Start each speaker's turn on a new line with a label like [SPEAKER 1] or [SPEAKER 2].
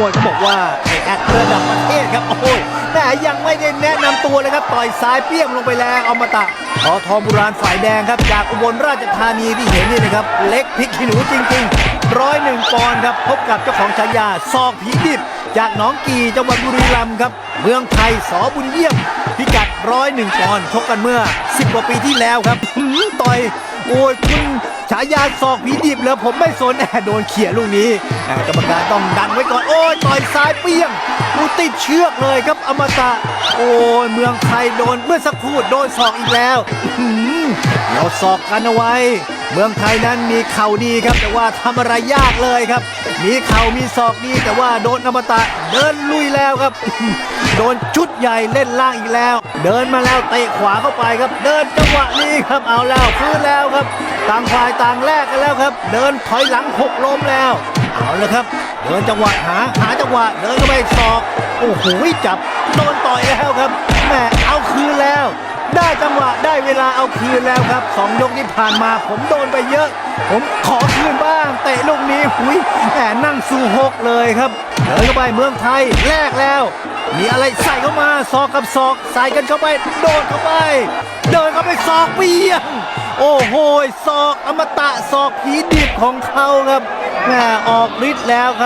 [SPEAKER 1] มวยเขาบอกว่าไอแอดระดับประเทศครับ โอ้ยแต่ยังไม่ได้แนะนำตัวเลยครับต่อยซ้ายเปี้ยงลงไปแล้วเอามาตะทอทองโบุราณฝ่ายแดงครับ จากอุบลราชธานีที่เห็นนี่นะครับ เล็กพริกขี้หนูจริงๆร้อยหนึ่งปอนด์ครับ พบกับเจ้าของฉายาซอกผีดิบ จากหนองกีจังหวัดบุรีรัมย์ครับ เมืองไทยสอบุญเยี่ยม พิกัดร้อยหนึ่งปอนด์ชกกันเมื่อ 10กว่าปีที่แล้วครับต่อยโอ้ยคุณ ฉายาศอกผีดิบเลยผมไม่สนแอบโดนเขี่ยลูกนี้แอบกรรมการต้องดันไว้ก่อน โอ้ยต่อยซ้ายเปี้ยงดูติดเชือกเลยครับอมตะ โอ้ยเมืองไทยโดนเมื่อสักครู่โดนศอกอีกแล้วเราศอกกันเอาไว้ เมืองไทยนั้นมีเข่าดีครับ แต่ว่าทำอะไรยากเลยครับ มีเข่ามีศอกดีแต่ว่าโดนอมตะเดินลุยแล้วครับ โดนชุดใหญ่เล่นล่างอีกแล้ว เดินมาแล้วเตะขวาเข้าไปครับ เดินจังหวะนี้ครับเอาแล้วฟื้นแล้วครับต่างฝ่ายต่างแลกกันแล้วครับ เดินถอยหลังหกล้มแล้ว เอาละครับ เดินจังหวะหาหาจังหวะเดินเข้าไปศอก โอ้โหจับโดนต่อยแล้วครับแหม จังหวะได้เวลาเอาคืนแล้วครับสองยกที่ผ่านมา ผมโดนไปเยอะ ผมขอคืนบ้างเตะลูกนี้หุยแหมนั่งสู่หกเลยครับเดินเข้าไปเมืองไทยแลกแล้ว มีอะไรใส่เข้ามาศอกกับศอกใส่กันเข้าไปโดนเข้าไป เดินเข้าไปศอกเปียงโอ้โหศอกอมตะศอกผีดิบของเขาครับแหมออกฤทธิ์แล้วครับ